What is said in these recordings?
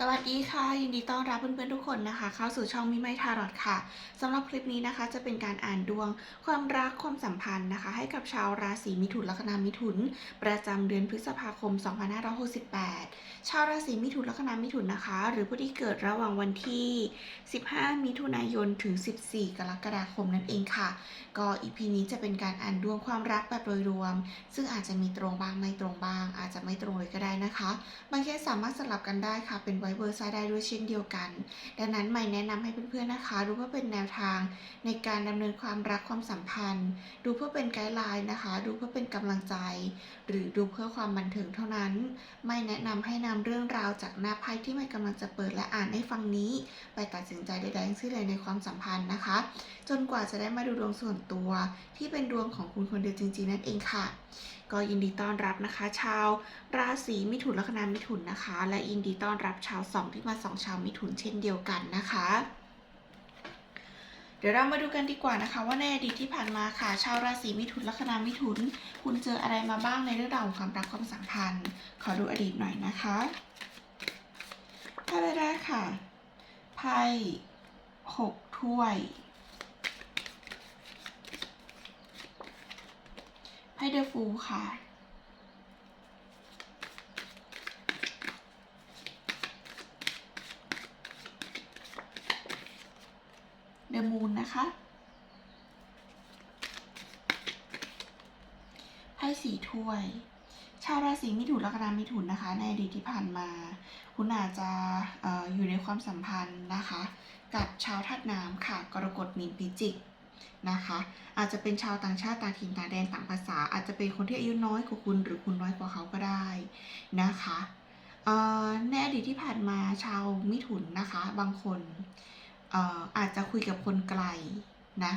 สวัสดีค่ะยินดีต้อนรับเพื่อนๆทุกคนนะคะ เข้าสู่ช่องมิไมทารอดค่ะสำหรับคลิปนี้นะคะจะเป็นการอ่านดวงความรักความสัมพันธ์นะคะ ให้กับชาวราศีมิถุนลัคนามิถุน ประจำเดือนพฤษภาคม 2568 ชาวราศีมิถุนลัคนามิถุนนะคะ หรือผู้ที่เกิดระหว่างวันที่ 15 มิถุนายนถึง 14 กรกฎาคมนั่นเองค่ะ ก็อีพีนี้จะเป็นการอ่านดวงความรักแบบโดยรวม ซึ่งอาจจะมีตรงบ้างไม่ตรงบ้าง อาจจะไม่ตรงเลยก็ได้นะคะบางเคสสามารถสลับกันได้ค่ะเป็นไวเวอร์ซ่าได้ด้วยเช่นเดียวกัน ดังนั้นใหม่แนะนำให้เพื่อนๆนะคะดูเพื่อเป็นแนวทางในการดำเนินความรักความสัมพันธ์ ดูเพื่อเป็นไกด์ไลน์นะคะ ดูเพื่อเป็นกำลังใจ หรือดูเพื่อความบันเทิงเท่านั้น ไม่แนะนำให้นำเรื่องราวจากหน้าไพ่ที่ไม่กำลังจะเปิดและอ่านให้ฟังนี้ ไปตัดสินใจใดๆทั้งสิ้นเลยในความสัมพันธ์นะคะ จนกว่าจะได้มาดูดวงส่วนตัว ที่เป็นดวงของคุณคนเดียวจริงๆนั่นเองค่ะ ก็ยินดีต้อนรับนะคะ ชาวราศีมิถุนลัคนามิถุนนะคะ และยินดีต้อนรับชาวสองที่มาสองชาวมิถุนเช่นเดียวกันนะคะ เดี๋ยวเรามาดูกันดีกว่านะคะ ว่าในอดีตที่ผ่านมาค่ะ ชาวราศีมิถุนลัคนามิถุน คุณเจออะไรมาบ้างในเรื่องราวของความรักความสัมพันธ์ ขอดูอดีตหน่อยนะคะไพ่แรกค่ะไพ่หกถ้วย ไพ่เดอฟูค่ะ เดอมูนนะคะ ไพ่สีถ้วย ชาวราศีมิถุนลัคนามิถุนนะคะ ในอดีตที่ผ่านมา คุณอาจจะอออยู่ในความสัมพันธ์นะคะ กับชาวธาตุน้ำค่ะ กรกฎมีนพิจิก นะคะ อาจจะเป็นชาวต่างชาติต่างถิ่นต่างแดนต่างภาษา อาจจะเป็นคนที่อายุน้อยกว่าคุณหรือคุณน้อยกว่าเขาก็ได้นะคะในอดีตที่ผ่านมาชาวมิถุนนะคะ บางคนอาจจะคุยกับคนไกลนะ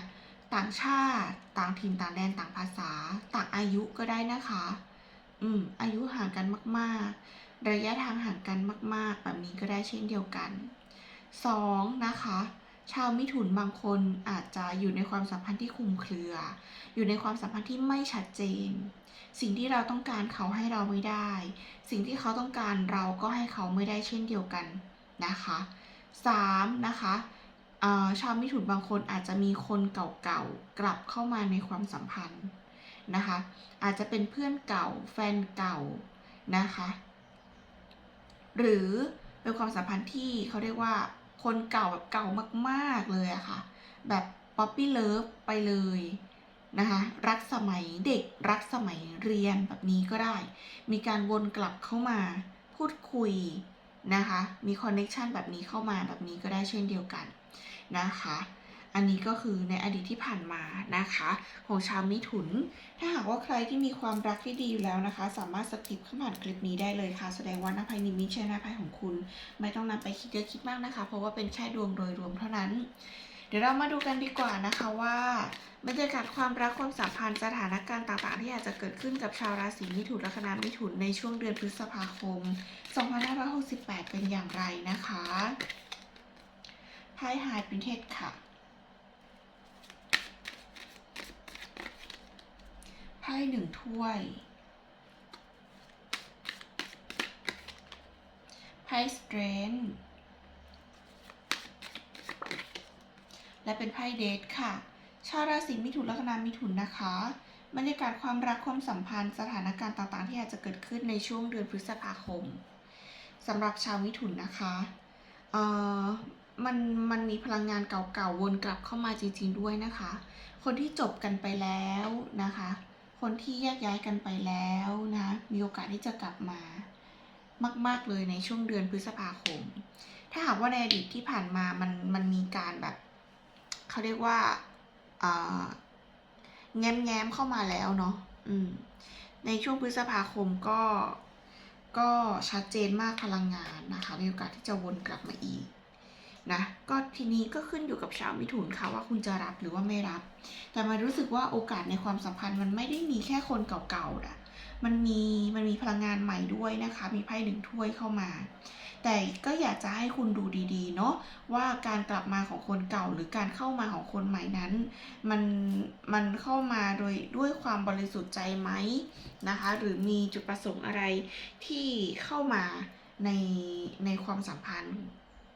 ต่างชาติต่างถิ่นต่างแดนต่างภาษา ต่างอายุก็ได้นะคะ อืมอายุห่างกันมาก ๆ ระยะทางห่างกันมาก ๆ แบบนี้ก็ได้เช่นเดียวกันสองนะคะ ชาวมิถุนบางคนอาจจะอยู่ในความสัมพันธ์ที่คลุมเครือ อยู่ในความสัมพันธ์ที่ไม่ชัดเจน สิ่งที่เราต้องการเขาให้เราไม่ได้ สิ่งที่เขาต้องการเราก็ให้เขาไม่ได้เช่นเดียวกันนะคะสามนะคะชาวมิถุนบางคนอาจจะมีคนเก่าๆกลับเข้ามาในความสัมพันธ์นะคะ อาจจะเป็นเพื่อนเก่าแฟนเก่านะคะ หรือเป็นความสัมพันธ์ที่เขาเรียกว่า คนเก่าแบบเก่ามากๆเลยอะค่ะ แบบป๊อปปี้เลิฟไปเลยนะคะ รักสมัยเด็กรักสมัยเรียนแบบนี้ก็ได้ มีการวนกลับเข้ามา พูดคุยนะคะ มีคอนเน็ชันแบบนี้เข้ามาแบบนี้ก็ได้เช่นเดียวกันนะคะ อันนี้ก็คือในอดีตที่ผ่านมานะคะ ของชาวมิถุน ถ้าหากว่าใครที่มีความรักที่ดีอยู่แล้วนะคะ สามารถสกิปข้ามผ่านคลิปนี้ได้เลยค่ะ แสดงว่าหน้าไพ่นี้ไม่ใช่หน้าไพ่ของคุณ ไม่ต้องนำไปคิดเยอะคิดมากนะคะ เพราะว่าเป็นแค่ดวงโดยรวมเท่านั้น เดี๋ยวเรามาดูกันดีกว่านะคะว่าบรรยากาศความรักความสัมพันธ์สถานการณ์ต่าง ๆ ที่อาจจะเกิดขึ้นกับชาวราศีมิถุนลัคนามิถุนในช่วงเดือนพฤษภาคม 2568 เป็นอย่างไรนะคะไพ่ไฮปินเทสค่ะ ไพ่ หนึ่งถ้วยไพ่สเตรนและเป็นไพ่เดทค่ะ ชาวราศีมิถุนลัคนามิถุนนะคะบรรยากาศความรักความสัมพันธ์สถานการณ์ต่างๆ ที่อาจจะเกิดขึ้นในช่วงเดือนพฤษภาคมสำหรับชาวมิถุนนะคะเอ่อมันมันมีพลังงานเก่าๆวนกลับเข้ามาจริงๆด้วยนะคะ คนที่จบกันไปแล้วนะคะ คนที่แยกย้ายกันไปแล้วนะ มีโอกาสที่จะกลับมามาก ๆเลยในช่วงเดือนพฤษภาคม ถ้าหากว่าในอดีตที่ผ่านมามันมันมีการแบบเขาเรียกว่าแง้มแง้มเข้ามาแล้วเนาะอืม ในช่วงพฤษภาคมก็ก็ชัดเจนมากพลังงานนะคะ มีโอกาสที่จะวนกลับมาอีก นะก็ทีนี้ก็ขึ้นอยู่กับชาวมิถุนค่ะว่าคุณจะรับหรือว่าไม่รับ แต่มารู้สึกว่าโอกาสในความสัมพันธ์มันไม่ได้มีแค่คนเก่าๆนะมันมีมันมีพลังงานใหม่ด้วยนะคะ มีไพ่หนึ่งถ้วยเข้ามา แต่ก็อยากจะให้คุณดูดีๆ เนาะว่าการกลับมาของคนเก่าหรือการเข้ามาของคนใหม่นั้น มันมันเข้ามาโดยด้วยความบริสุทธิ์ใจไหมนะคะ หรือมีจุดประสงค์อะไรที่เข้ามาในในความสัมพันธ์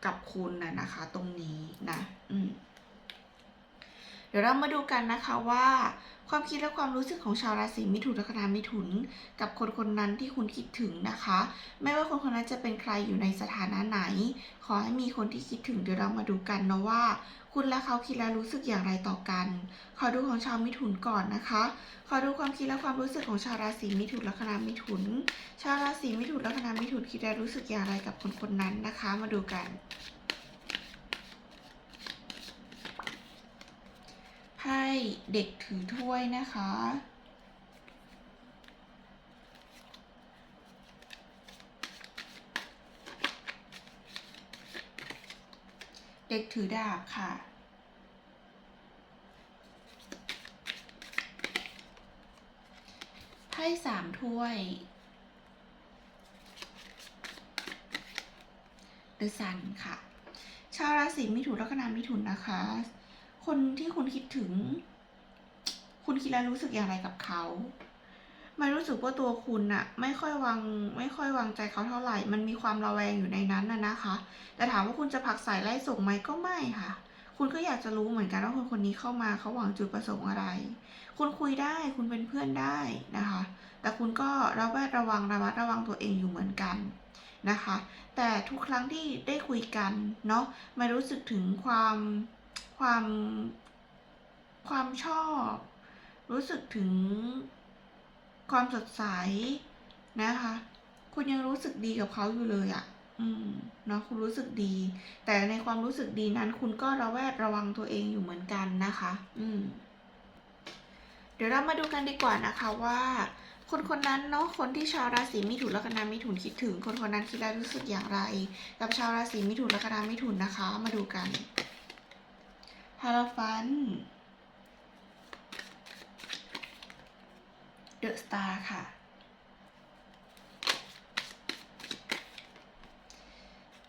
กับคุณนะนะคะ ตรงนี้นะ อืม เดี๋ยวเรามาดูกันนะคะว่า ความคิดและความรู้สึกของชาวราศีมิถุนละคณะมิถุน กับคนคนนั้นที่คุณคิดถึงนะคะ ไม่ว่าคนคนนั้นจะเป็นใครอยู่ในสถานะไหน ขอให้มีคนที่คิดถึงเดี๋ยวเรามาดูกันเนาะว่า คุณและเขาคิดและรู้สึกอย่างไรต่อกัน ขอดูของชาวมิถุนก่อนนะคะ ขอดูความคิดและความรู้สึกของชาวราศีมิถุนละคณะมิถุน ชาวราศีมิถุนละคณะมิถุนคิดและรู้สึกอย่างไรกับคนคนนั้นนะคะ มาดูกัน ไพ่เด็กถือถ้วยนะคะ เด็กถือดาบค่ะไพ่สามถ้วยเดอะซันค่ะ ชาวราศีมิถุนลัคนามิถุนนะคะ คนที่คุณคิดถึง คุณคิดแล้วรู้สึกอย่างไรกับเขาไม่รู้สึกว่าตัวคุณอะไม่ค่อยวางไม่ค่อยวางใจเขาเท่าไหร่ มันมีความระแวงอยู่ในนั้นน่ะนะคะ แต่ถามว่าคุณจะผักใส่ไล่ส่งไหมก็ไม่ค่ะ คุณก็อยากจะรู้เหมือนกันว่าคนคนนี้เข้ามาเขาหวังจุดประสงค์อะไร คุณคุยได้คุณเป็นเพื่อนได้นะคะ แต่คุณก็ระแวดระวังระมัดระวังตัวเองอยู่เหมือนกันนะคะ แต่ทุกครั้งที่ได้คุยกันเนาะไม่รู้สึกถึงความ ความความชอบ รู้สึกถึงความสดใสนะคะ คุณยังรู้สึกดีกับเขาอยู่เลยอะ่ะ อืมเนาะคุณรู้สึกดี แต่ในความรู้สึกดีนั้น คุณก็ระแวดระวังตัวเองอยู่เหมือนกันนะคะ อืมเดี๋ยวเรามาดูกันดีกว่านะคะว่าคนคนนั้นเนาะคนที่ชาวราศีมิถุนละคณะมิถุนคิดถึง คนคนนั้นคิดและรู้สึกอย่างไร กับชาวราศีมิถุนละคณะมิถุนนะคะ มาดูกัน ฮาราฟัน เดอะสตาร์ค่ะ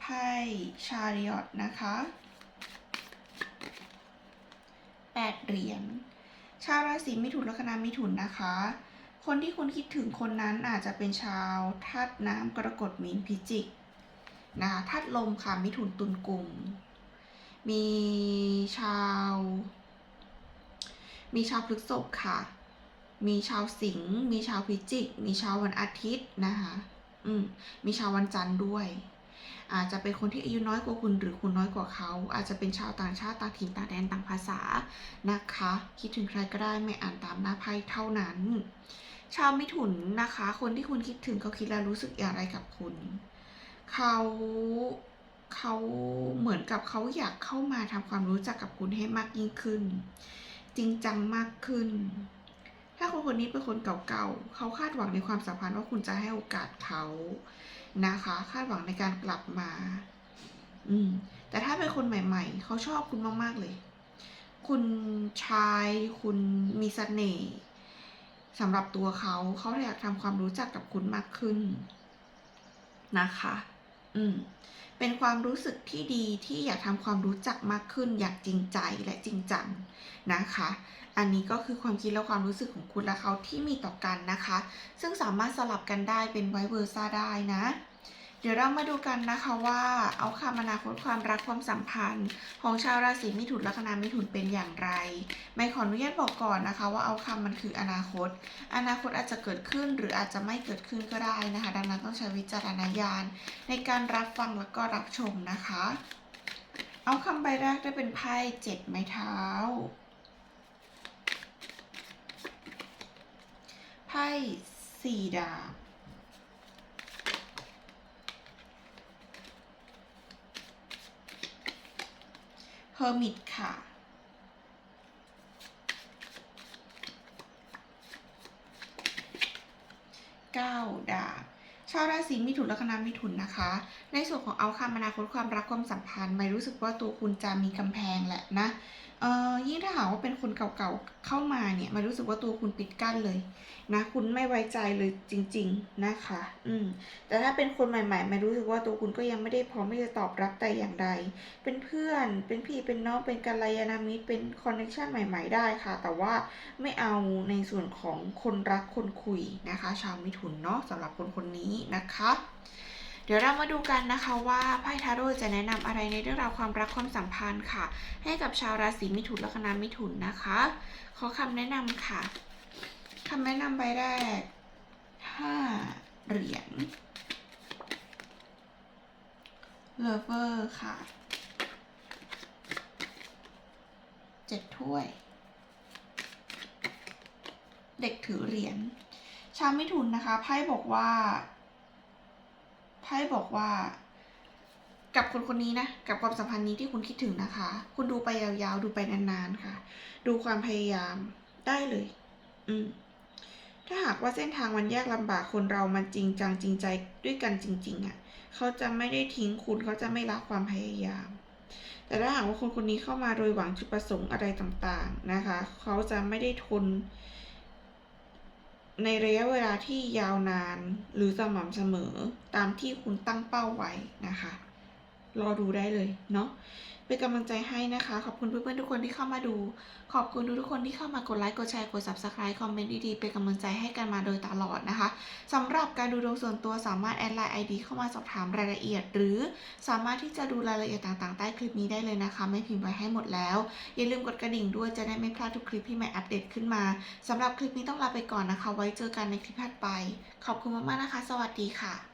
ไพ่ชาริอตนะคะแปดเหรียญ ชาวราศีมิถุนละคณะมิถุนนะคะ คนที่คุณคิดถึงคนนั้นอาจจะเป็นชาวธาตุน้ำกรกฎมีนพิจิกนะคะธาตุลมค่ะมิถุนตุลกลุ่ม มีชาว มีชาวพฤกษภค่ะ มีชาวสิงห์ มีชาวพิจิก มีชาววันอาทิตย์นะคะ อืม มีชาววันจันทร์ด้วย อาจจะเป็นคนที่อายุน้อยกว่าคุณหรือคุณน้อยกว่าเขา อาจจะเป็นชาวต่างชาติต่างถิ่นต่างแดนต่างภาษานะคะ คิดถึงใครก็ได้ไม่อ่านตามหน้าไพ่เท่านั้น ชาวมิถุนนะคะ คนที่คุณคิดถึงเขาคิดและรู้สึกอย่างไรกับคุณ เขา เขาเหมือนกับเขาอยากเข้ามาทำความรู้จักกับคุณให้มากยิ่งขึ้น จริงจังมากขึ้น ถ้าคนคนนี้เป็นคนเก่าๆเขาคาดหวังในความสัมพันธ์ว่าคุณจะให้โอกาสเขานะคะ คาดหวังในการกลับมา อืม แต่ถ้าเป็นคนใหม่ ๆเขาชอบคุณมากๆเลย คุณชาย คุณมีเสน่ห์สำหรับตัวเขาเขาอยากทำความรู้จักกับคุณมากขึ้นนะคะ อืม เป็นความรู้สึกที่ดีที่อยากทำความรู้จักมากขึ้น อยากจริงใจและจริงจังนะคะ อันนี้ก็คือความคิดและความรู้สึกของคุณและเขาที่มีต่อกันนะคะ ซึ่งสามารถสลับกันได้เป็นไวเวอร์ซ่าได้นะ เดี๋ยวเรามาดูกันนะคะว่าเอาคำอนาคตความรักความสัมพันธ์ ของชาวราศีมิถุนละคณะมิถุนเป็นอย่างไร ไม่ขออนุญาตบอกก่อนนะคะ ว่าเอาคำมันคืออนาคต อนาคตอาจจะเกิดขึ้นหรืออาจจะไม่เกิดขึ้นก็ได้นะคะ ดังนั้นต้องใช้วิจารณญาณ ในการรับฟังแล้วก็รับชมนะคะ เอาคำใบแรกได้เป็นไพ่เจ็ดไม้เท้าไพ่สี่ดาบ เฮอร์มิตค่ะเก้าดาบชาวราศีมิถุนและคณะมิถุนนะคะ ในส่วนของเอาคำอนาคตความรักความสัมพันธ์ ไม่รู้สึกว่าตัวคุณจะมีกำแพงแหละนะ เอ่อยิ่งถ้าหากว่าเป็นคนเก่าๆเข้ามาเนี่ยไม่รู้สึกว่าตัวคุณปิดกั้นเลยนะ คุณไม่ไว้ใจเลยจริง ๆนะคะ อืม แต่ถ้าเป็นคนใหม่ๆไม่รู้สึกว่าตัวคุณก็ยังไม่ได้พร้อมที่จะตอบรับแต่อย่างใด เป็นเพื่อน เป็นพี่ เป็นน้อง เป็นกัลยาณมิตร เป็นคอนเนคชั่นใหม่ ๆ ได้ค่ะ แต่ว่าไม่เอาในส่วนของคนรักคนคุยนะคะ ชาวมิถุนเนาะสำหรับคนคนนี้นะคะ เดี๋ยวเรามาดูกันนะคะว่าไพ่ทาโร่จะแนะนำอะไรในเรื่องราวความรักความสัมพันธ์ค่ะ ให้กับชาวราศีมิถุนและคณะมิถุนนะคะ ขอคำแนะนำค่ะคำแนะนำใบแรกห้าเหรียญเลเวอร์ค่ะเจ็ดถ้วย เด็กถือเหรียญชาวมิถุนนะคะไพ่บอกว่า ไพ่บอกว่า กับคนคนนี้นะ กับความสัมพันธ์นี้ที่คุณคิดถึงนะคะ คุณดูไปยาวๆ ดูไปนานๆค่ะ ดูความพยายามได้เลย อืมถ้าหากว่าเส้นทางมันแยกลำบากคนเรามันจริงจังจริงใจด้วยกันจริง ๆอะ่ะ เขาจะไม่ได้ทิ้งคุณเขาจะไม่ละความพยายาม แต่ถ้าหากว่าคนคนนี้เข้ามาโดยหวังจุดประสงค์อะไรต่างๆนะคะ เขาจะไม่ได้ทน ในระยะเวลาที่ยาวนานหรือสม่ำเสมอตามที่คุณตั้งเป้าไว้นะคะ รอดูได้เลยเนาะเป็นกำลังใจให้นะคะ ขอบคุณเพื่อนๆทุกคนที่เข้ามาดู ขอบคุณทุกๆคนที่เข้ามากดไลค์กดแชร์กด subscribe คอมเมนต์ดีๆเป็นกำลังใจให้กันมาโดยตลอดนะคะสำหรับการดูดวงส่วนตัวสามารถแอดไลน์ ID เข้ามาสอบถามรายละเอียด หรือสามารถที่จะดูรายละเอียดต่างๆใต้คลิปนี้ได้เลยนะคะ ไม่พิมพ์ไว้ให้หมดแล้ว อย่าลืมกดกระดิ่งด้วยจะได้ไม่พลาดทุกคลิปที่ใหม่อัปเดตขึ้นมาสำหรับคลิปนี้ต้องลาไปก่อนนะคะ ไว้เจอกันในคลิปถัดไป ขอบคุณมากๆนะคะ สวัสดีค่ะ